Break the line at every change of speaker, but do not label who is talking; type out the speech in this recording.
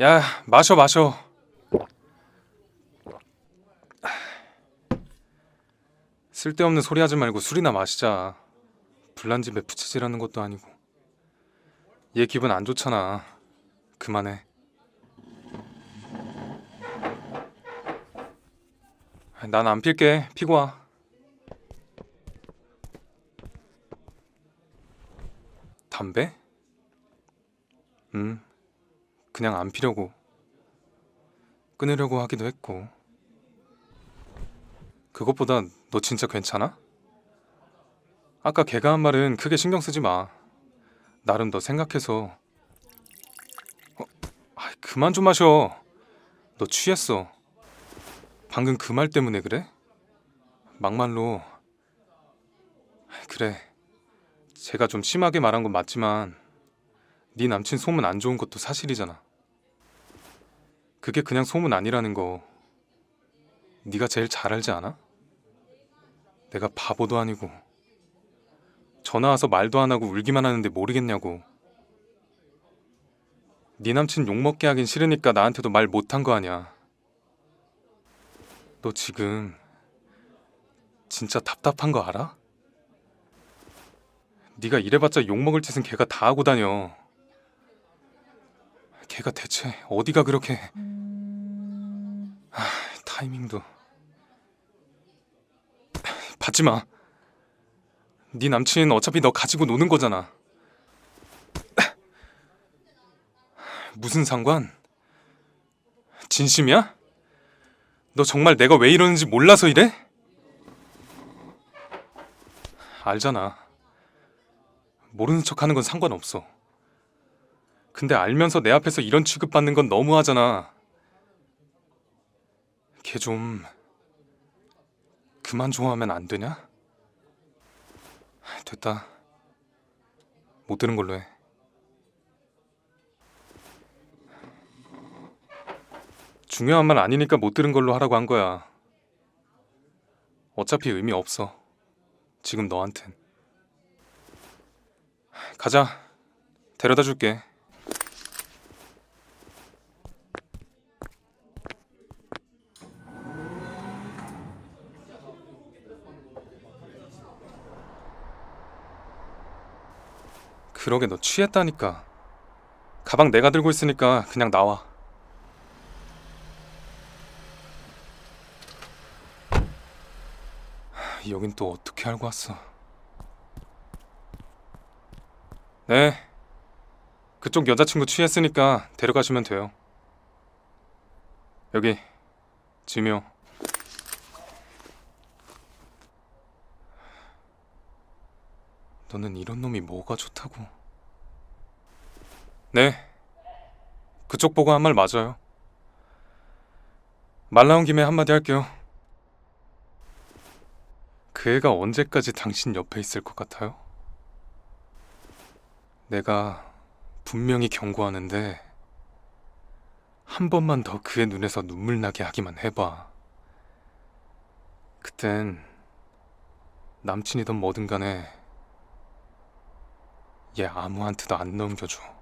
야, 마셔 마셔. 쓸데없는 소리 하지 말고 술이나 마시자. 불난 집에 부채질하는 것도 아니고. 얘 기분 안 좋잖아. 그만해. 난 안 필게. 피고 와. 담배? 음, 그냥 안 피려고. 끊으려고 하기도 했고. 그것보다 너 진짜 괜찮아? 아까 걔가 한 말은 크게 신경 쓰지 마. 나름 너 생각해서. 어, 아이, 그만 좀 마셔. 너 취했어. 방금 그 말 때문에 그래? 막말로. 그래. 제가 좀 심하게 말한 건 맞지만 네 남친 소문 안 좋은 것도 사실이잖아. 그게 그냥 소문 아니라는 거 네가 제일 잘 알지 않아? 내가 바보도 아니고 전화 와서 말도 안 하고 울기만 하는데 모르겠냐고. 네 남친 욕 먹게 하긴 싫으니까 나한테도 말 못한 거 아니야. 너 지금 진짜 답답한 거 알아? 네가 이래봤자 욕 먹을 짓은 걔가 다 하고 다녀. 걔가 대체 어디가 그렇게 아, 타이밍도 받지 마. 네 남친 어차피 너 가지고 노는 거잖아. 무슨 상관? 진심이야? 너 정말 내가 왜 이러는지 몰라서 이래? 알잖아. 모르는 척 하는 건 상관없어. 근데 알면서 내 앞에서 이런 취급받는 건 너무하잖아. 걔 좀 그만 좋아하면 안 되냐? 됐다. 못 들은 걸로 해. 중요한 말 아니니까 못 들은 걸로 하라고 한 거야. 어차피 의미 없어. 지금 너한텐. 가자. 데려다 줄게. 그러게 너 취했다니까. 가방 내가 들고 있으니까 그냥 나와. 하, 여긴 또 어떻게 알고 왔어? 네. 그쪽 여자친구 취했으니까 데려가시면 돼요. 여기 지묘. 너는 이런 놈이 뭐가 좋다고? 네. 그쪽 보고 한 말 맞아요. 말 나온 김에 한마디 할게요. 그 애가 언제까지 당신 옆에 있을 것 같아요? 내가 분명히 경고하는데 한 번만 더 그의 눈에서 눈물 나게 하기만 해봐. 그땐 남친이든 뭐든 간에 얘 아무한테도 안 넘겨줘.